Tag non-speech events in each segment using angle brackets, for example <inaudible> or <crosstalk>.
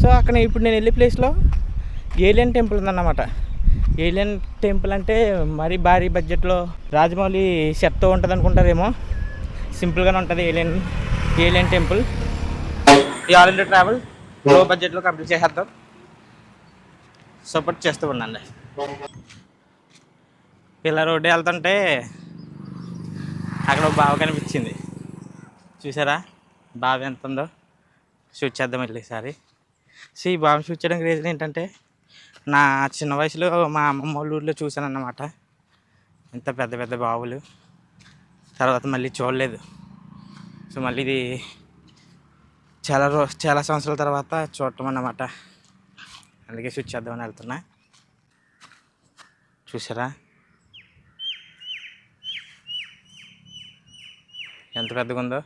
So అక్కడ ఇప్పుడు నేను వెళ్ళే ప్లేస్లో ఏలియన్ టెంపుల్ ఉందన్నమాట. ఏలియన్ టెంపుల్ అంటే మరీ భారీ బడ్జెట్లో రాజమౌళి సెట్తో ఉంటుంది అనుకుంటారేమో. సింపుల్గానే ఉంటుంది ఏలియన్ ఏలియన్ టెంపుల్. ఈ ఆల్ ఇండియా ట్రావెల్లో బడ్జెట్లో కంప్లీట్ చేసేద్దాం. సపోర్ట్ చేస్తూ ఉండండి. ఇలా రోడ్డు వెళ్తుంటే అక్కడ ఒక బావ కనిపించింది. చూసారా? బావి ఎంత ఉందో? షూట్ చేద్దాం వెళ్ళి ఈసారి సో ఈ బాంబు షూట్ చేయడానికి రీజన్ ఏంటంటే నా చిన్న వయసులో మా అమ్మమ్మ వాళ్ళ ఊళ్ళో చూశాను అన్నమాట ఇంత పెద్ద పెద్ద బావులు. తర్వాత మళ్ళీ చూడలేదు. సో మళ్ళీ ఇది చాలా రో చాలా సంవత్సరాల తర్వాత చూడటం అన్నమాట. అందుకే స్విచ్ చేద్దామని వెళ్తున్నా. చూసారా ఎంత పెద్దగా ఉందో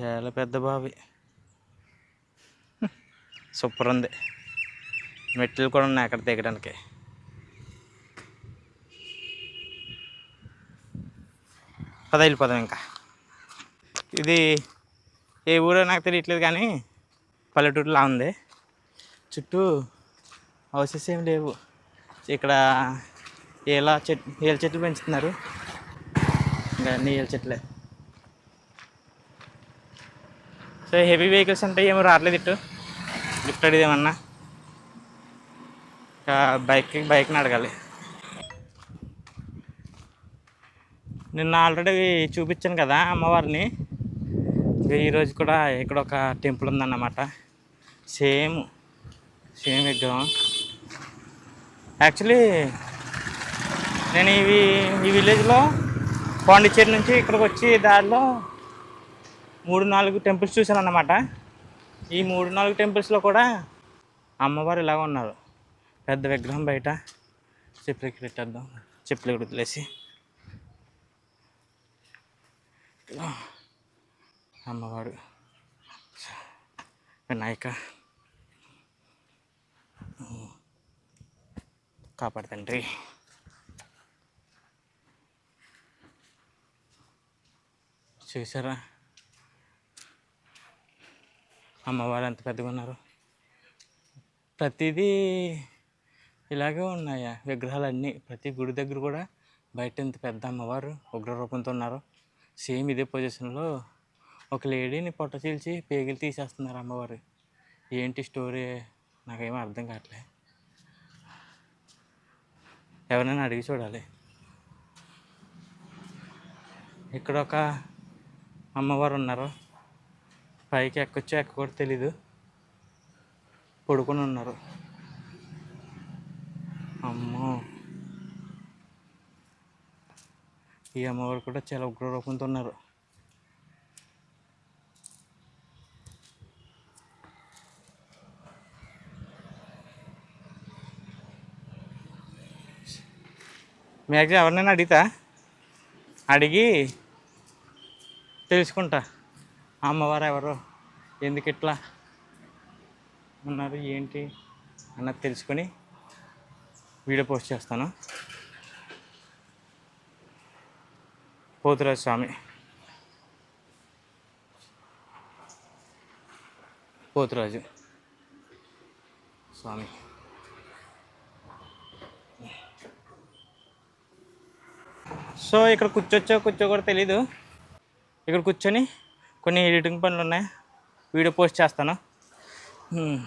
చాలా పెద్ద బావి. సూపర్ ఉంది. మెట్లు కూడా ఉన్నాయి అక్కడ దిగడానికి. పద వెళ్ళిపోదాం ఇంకా. ఇది ఏ ఊరో నాకు తెలియట్లేదు కానీ పల్లెటూరులా ఉంది. చుట్టూ హౌసెస్ ఏం లేవు. ఇక్కడ ఏలా చెట్ ఏల చెట్లు పెంచుతున్నారు. ఇంకా నీళ్ళ చెట్లే. సో హెవీ వెహికల్స్ అంటే ఏమో రావట్లేదు ఇటు. లిఫ్ట్ అడిగి ఏమన్నా? ఇంకా బైక్ బైక్ని అడగాలి. నిన్న ఆల్రెడీ చూపించాను కదా అమ్మవారిని. ఈరోజు కూడా ఇక్కడ ఒక టెంపుల్ ఉందన్నమాట. సేమ్ సేమ్ విగ్రహం. యాక్చువల్లీ నేను ఇవి ఈ విలేజ్లో పాండిచ్చేరి నుంచి ఇక్కడికి వచ్చి దారిలో మూడు నాలుగు టెంపుల్స్ చూశాను అన్నమాట ఈ మూడు నాలుగు టెంపుల్స్లో కూడా అమ్మవారు ఇలాగ ఉన్నారు. పెద్ద విగ్రహం బయట. చెప్పులు ఇక్కడ పెట్టేద్దాం. చెప్పులు ఇక్కడ వదిలేసి అమ్మవారు. వినాయక. కాపాడు తండ్రి. చూసారా అమ్మవారు ఎంత పెద్దగా ఉన్నారు. ప్రతిదీ ఇలాగే ఉన్నాయా విగ్రహాలన్నీ ప్రతి గుడి దగ్గర కూడా బయట ఇంత పెద్ద అమ్మవారు ఉగ్ర రూపంతో ఉన్నారు. సేమ్ ఇదే పొజిషన్లో ఒక లేడీని పొట్ట చీల్చి పేగిలు తీసేస్తున్నారు అమ్మవారు. ఏంటి స్టోరీ నాకేమీ అర్థం కావట్లే. ఎవరైనా అడిగి చూడాలి. ఇక్కడ ఒక అమ్మవారు ఉన్నారు. పైకి ఎక్కొచ్చో ఎక్కకూడదు తెలీదు. పడుకొని ఉన్నారు. అమ్మో. ఈ అమ్మవారు కూడా చాలా ఉగ్ర రూపంతో ఉన్నారు. మ్యాక్సిమం ఎవరినైనా అడిగితా? అడిగి తెలుసుకుంటా. అమ్మవారు ఎవరు? ఎందుకు ఇట్లా ఉన్నారు? ఏంటి? అన్నది తెలుసుకొని వీడియో పోస్ట్ చేస్తాను. పోతురాజు స్వామి. పోతురాజు స్వామి. సో ఇక్కడ కూర్చోచ్చో కూర్చో కూడా తెలీదు. ఇక్కడ కూర్చొని కొన్ని ఎడిటింగ్ పనులు ఉన్నాయి వీడియో పోస్ట్ చేస్తాను హ్మ్.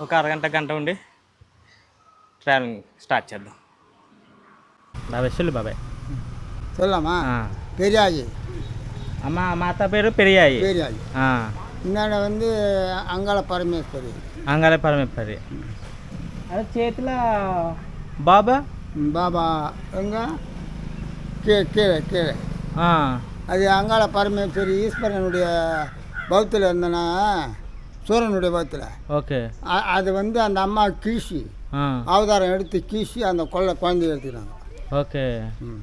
ఒక అరగంట గంట ఉండి ట్రావెలింగ్ స్టార్ట్ చేద్దాం బాబాయ్ చెల్లు బాబాయ్ சொல்லலாமா ఆ. பெரியாயி అమ్మ మాత పేరు పెరియాయి பெரியாயி முன்னாடி வந்து அங்காள பரமேஸ்வரி అంగాల పరమేశ్వరి అదే చేతిలో బాబా ம், பாபா எங்க கீழே கீழே கீழே ఆ, அது அங்காள பரமேஸ்வரி ஈஸ்வரனுடைய பௌத்தில் இருந்தனா சூரனுடைய பௌத்தில் ఓకే அது வந்து அந்த அம்மா கீசி ఆ, அவதாரம் எடுத்து கீசி அந்த கொள்ளை குழந்தைய எடுத்துக்கிறாங்க ఓకే ம்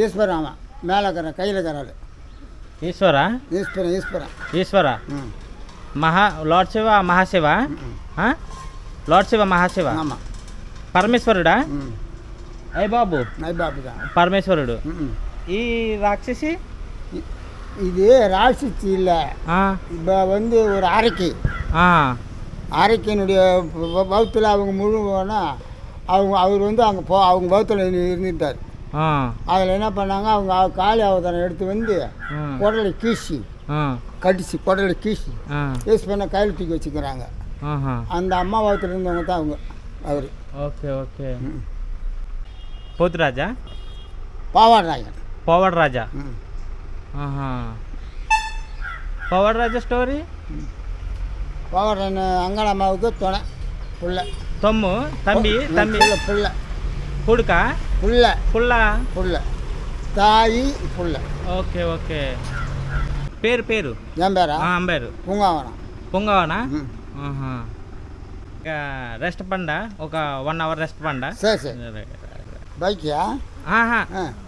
ஈஸ்வரன் ஆமாம் மேலே இருக்கிற கையில் இருக்கிறாள் ఈశ్వర ஈஸ்வரன் ஈஸ்வரன் ఈశ్వర ம் మహా లార్డ్ శివ మహాశివ ఆ? లార్డ్ శివ మహాశివ ஆமாம் పరమేశ్వరుడా ம் అయ్య బాబు నైబాబుగా పరమేశ్వరుడు మ్మ్. ఈ రాక్షసి இ- இது ராசிச்சு இல்லை ఆ, இப்போ வந்து ஒரு அரைக்கி ఆ, அரைக்கினுடைய பௌத்தில் அவங்க முழுவனா அவங்க அவர் வந்து அங்கே போ அவங்க பௌத்தில் இருந்துட்டார் ఆ, அதில் என்ன பண்ணாங்க அவங்க அவ- காளி அவதாரம் எடுத்து வந்து ఆ, குடலை கீசி ఆ, கடிச்சு குடலை கீசி ఆ, யூஸ் பண்ண கையில் தூக்கி வச்சுக்கிறாங்க ఆహా. அந்த அம்மா பௌத்தில் இருந்தவங்க தான் அவங்க அவர் ఓకే ఓకే పోతురాజా பாவாடுறாங்க పోవడ రాజా ம் ఆహా. పోవడ రాజా స్టోరీ பாவாடுறேன் அங்காளம்மாவுக்கு துணை புள்ள తమ్ము తంబి తంబి புள்ள புள்ள పుడుక புள்ள పుల్ల புள்ள தாயி புள்ள ఓకే ఓకే పేరు పేరు என் பேரா ఆ, అంబేరు பூங்காவனம் పొంగవనా ம் ఆహా. ఇక రెస్ట్ పండ ఒక వన్ అవర్ రెస్ట్ పండ சரி சரி பைக்கியா ఆహా ஆ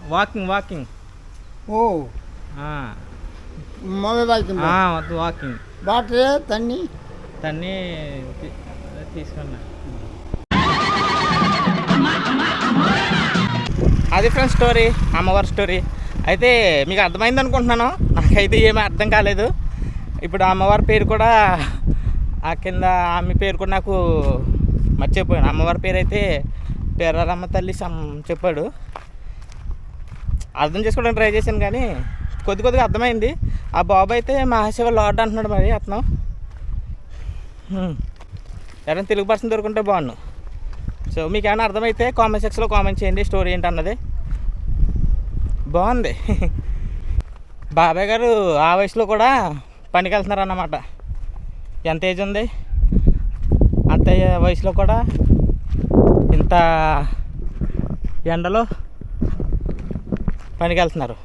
వాకింగ్ వాకింగ్ ஓ మొబైల్ బైక్ వాకింగ్ వాటర్ తన్ని. దాన్ని తీ- తీసుకున్నా. అది ఫ్రెండ్స్ స్టోరీ అమ్మవారి స్టోరీ. అయితే మీకు అర్థమైంది అనుకుంటున్నాను. నాకైతే ఏమీ అర్థం కాలేదు. ఇప్పుడు ఆ అమ్మవారి పేరు కూడా ఆ కింద ఆమె పేరు కూడా నాకు మర్చిపోయాను. అమ్మవారి పేరు అయితే పేరారమ్మ తల్లి సమ్ చెప్పాడు. అర్థం చేసుకోవడానికి ట్రై చేశాను కానీ కొద్ది కొద్దిగా అర్థమైంది. ఆ బాబు అయితే మహాశివ లార్డ్ అంటున్నాడు మరి అతను. ఎవరైనా తెలుగు పర్సన్ దొరుకుంటే బాగున్నాను సో మీకు ఏమైనా అర్థమైతే కామెంట్ సెక్షన్లో కామెంట్ చేయండి స్టోరీ ఏంటన్నది. బాగుంది. <laughs> బాబాయ్ గారు ఆ వయసులో కూడా పనికి వెళ్తున్నారు అన్నమాట ఎంత ఏజ్ ఉంది? అంత వయసులో కూడా ఇంత ఎండలో పనికి వెళ్తున్నారు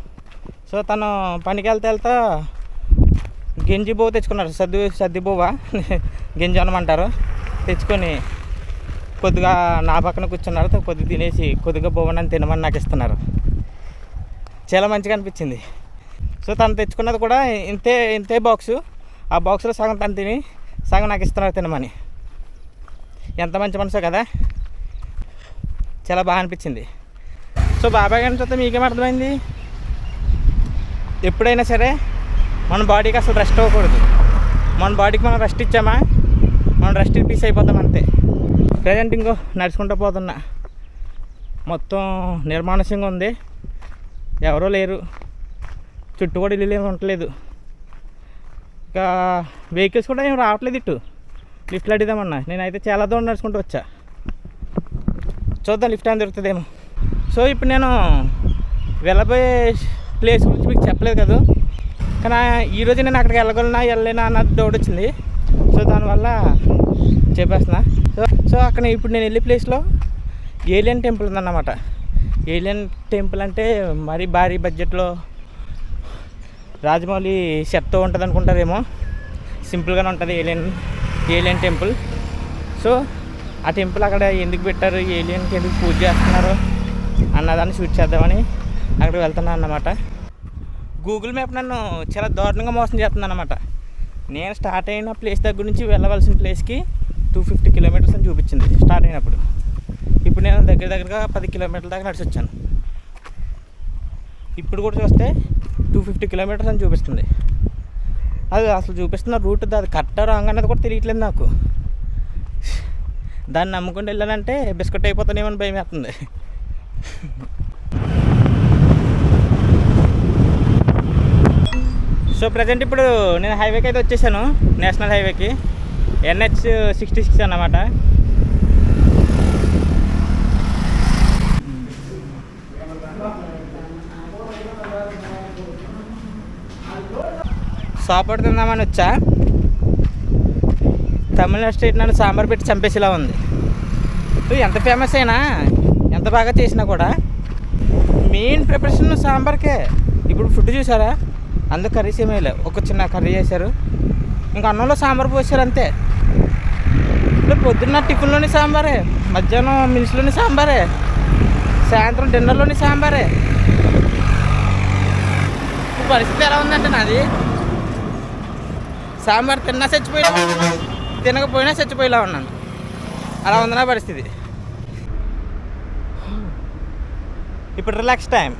సో తను పనికి వెళ్తే వెళ్తా గింజి బువ్వ తెచ్చుకున్నారు. సర్ది సద్ది బువ్వ. <laughs> గింజి అనమంటారు. తెచ్చుకొని కొద్దిగా నా పక్కన కూర్చున్నారు. కొద్దిగా తినేసి కొద్దిగా బువ్వనని తినమని నాకు ఇస్తున్నారు. చాలా మంచిగా అనిపించింది. సో తను తెచ్చుకున్నది కూడా ఇంతే ఇంతే బాక్సు. ఆ బాక్స్లో సగం తను తిని సగం నాకు ఇస్తున్నారు తినమని. ఎంత మంచి మనసో కదా. చాలా బాగా అనిపించింది. సో బాబాయ్ గారిని చూస్తే మీకేం అర్థమైంది? ఎప్పుడైనా సరే మన బాడీకి అసలు రెస్ట్ అవ్వకూడదు. మన బాడీకి మనం రెస్ట్ ఇచ్చామా? మనం రెస్ట్ పీస్ అయిపోతాం అంతే. ప్రజెంట్ ఇంకో నడుచుకుంటూ పోతున్నా. మొత్తం నిర్మానుష్యంగా ఉంది. ఎవరో లేరు. చుట్టూ కూడా ఇల్లు ఏమి ఉండలేదు. ఇంకా వెహికల్స్ కూడా ఏం రావట్లేదు ఇటు. లిఫ్ట్లు అడిగామన్నా. నేనైతే చాలా దూరం నడుచుకుంటూ వచ్చా. చూద్దాం లిఫ్ట్ అని దొరుకుతుందేమో. సో ఇప్పుడు నేను వెళ్ళబోయే ప్లేస్ గురించి మీకు చెప్పలేదు కదా. కానీ ఈరోజు నేను అక్కడికి వెళ్ళగలనా వెళ్ళలేనా అన్నది డౌట్ వచ్చింది. సో దానివల్ల చెప్పేస్తున్నా. సో సో అక్కడ ఇప్పుడు నేను వెళ్ళే ప్లేస్లో ఏలియన్ టెంపుల్ ఉందన్నమాట. ఏలియన్ టెంపుల్ అంటే మరీ భారీ బడ్జెట్లో రాజమౌళి సెట్తో ఉంటుంది అనుకుంటారేమో సింపుల్గానే ఉంటుంది ఏలియన్ ఏలియన్ టెంపుల్. సో ఆ టెంపుల్ అక్కడ ఎందుకు పెట్టారు? ఏలియన్కి ఎందుకు పూజ చేస్తున్నారు? అన్నదాన్ని షూట్ చేద్దామని అక్కడికి వెళ్తున్నాను అన్నమాట. గూగుల్ మ్యాప్ నన్ను చాలా దారుణంగా మోసం చేస్తుంది అనమాట నేను స్టార్ట్ అయిన ప్లేస్ దగ్గర నుంచి వెళ్ళవలసిన ప్లేస్కి టూ ఫిఫ్టీ కిలోమీటర్స్ అని చూపించింది స్టార్ట్ అయినప్పుడు. ఇప్పుడు నేను దగ్గర దగ్గరగా పది కిలోమీటర్ల దాకా నడిచి వచ్చాను. ఇప్పుడు కూడా చూస్తే టూ ఫిఫ్టీ కిలోమీటర్స్ అని చూపిస్తుంది. అది అసలు చూపిస్తున్న రూట్ అది కరెక్టా రాంగ్ అన్నది కూడా తెలియట్లేదు నాకు. దాన్ని నమ్ముకుంటూ వెళ్ళానంటే బిస్కెట్ అయిపోతానేమో అని భయం వేస్తుంది సో ప్రజెంట్ ఇప్పుడు నేను హైవేకి అయితే వచ్చేసాను నేషనల్ హైవేకి. ఎన్హెచ్ సిక్స్టీ సిక్స్ అన్నమాట. సాపాడు తిందామని వచ్చా. తమిళనాడు స్టేట్ నన్ను సాంబార్ పెట్టి చంపేసేలా ఉంది. ఎంత ఫేమస్ అయినా ఎంత బాగా చేసినా కూడా మెయిన్ ప్రిపరేషన్ సాంబార్కే. ఇప్పుడు ఫుడ్ చూసారా? అందరు కర్రీస్ ఏమీ లేవు ఒక చిన్న కర్రీ చేశారు. ఇంకా అన్నంలో సాంబార్ పోసారు అంతే. ఇప్పుడు పొద్దున్న టిఫిన్లోని సాంబారే మధ్యాహ్నం మిల్స్లోని సాంబారే సాయంత్రం డిన్నర్లోని సాంబారే. ఇప్పుడు పరిస్థితి ఎలా ఉందంటే నాది. సాంబార్ తిన్నా చచ్చిపోయినా. తినకపోయినా చచ్చిపోయేలా ఉన్నాను. అలా ఉంది నా పరిస్థితి. ఇప్పుడు రిలాక్స్ టైం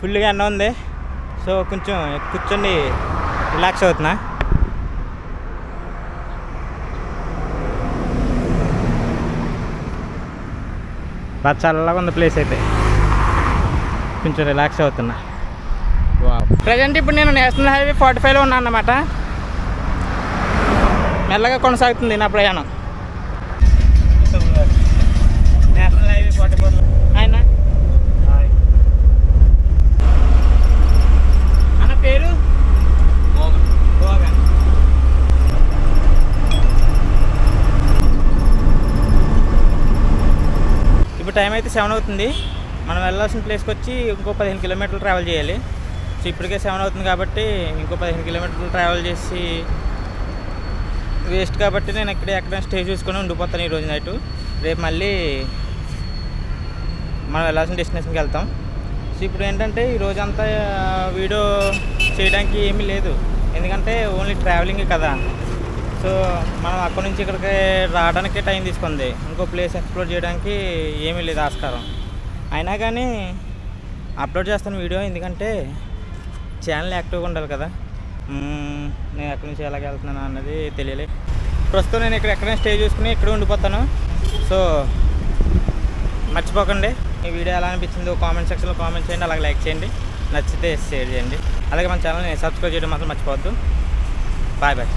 ఫుల్గా ఎండ ఉంది. సో కొంచెం కూర్చొని రిలాక్స్ అవుతున్నా. బాగా చల్లగా ఉంది ప్లేస్ అయితే. కొంచెం రిలాక్స్ అవుతున్నా. ప్రజెంట్ ఇప్పుడు నేను నేషనల్ హైవే ఫార్టీ ఫైవ్లో ఉన్నాను అన్నమాట. మెల్లగా కొనసాగుతుంది నా ప్రయాణం. నేషనల్ హైవే ఆయన? అన్న పేరు? ఇప్పుడు టైం అయితే సెవెన్ అవుతుంది. మనం వెళ్ళాల్సిన ప్లేస్కి వచ్చి ఇంకో పదిహేను కిలోమీటర్లు ట్రావెల్ చేయాలి. సో ఇప్పటికే సెవెన్ అవుతుంది కాబట్టి ఇంకో పదిహేను కిలోమీటర్లు ట్రావెల్ చేసి వేస్ట్ కాబట్టి నేను ఇక్కడ ఎక్కడ స్టే చూసుకొని ఉండిపోతాను ఈరోజు నైట్ రేపు మళ్ళీ మనం వెళ్ళాల్సిన డెస్టినేషన్కి వెళ్తాం. సో ఇప్పుడు ఏంటంటే ఈ రోజంతా వీడియో చేయడానికి ఏమీ లేదు. ఎందుకంటే ఓన్లీ ట్రావెలింగ్ కదా. సో మనం అక్కడి నుంచి ఇక్కడికి రావడానికి టైం తీసుకుంది. ఇంకో ప్లేస్ ఎక్స్ప్లోర్ చేయడానికి ఏమీ లేదు ఆస్కారం. అయినా కానీ అప్లోడ్ చేస్తాను వీడియో ఎందుకంటే ఛానల్ యాక్టివ్గా ఉండాలి కదా. నేను ఎక్కడి నుంచి ఎలాగ వెళ్తున్నాను అన్నది తెలియలే. ప్రస్తుతం నేను ఇక్కడ ఎక్కడైనా స్టే చూసుకుని ఇక్కడ ఉండిపోతాను. సో మర్చిపోకండి. ఈ వీడియో ఎలా అనిపించిందో కామెంట్ సెక్షన్లో కామెంట్ చేయండి అలాగే లైక్ చేయండి. నచ్చితే షేర్ చేయండి. అలాగే మన ఛానల్ని సబ్స్క్రైబ్ చేయడం మాత్రం మర్చిపోవద్దు. Bye bye.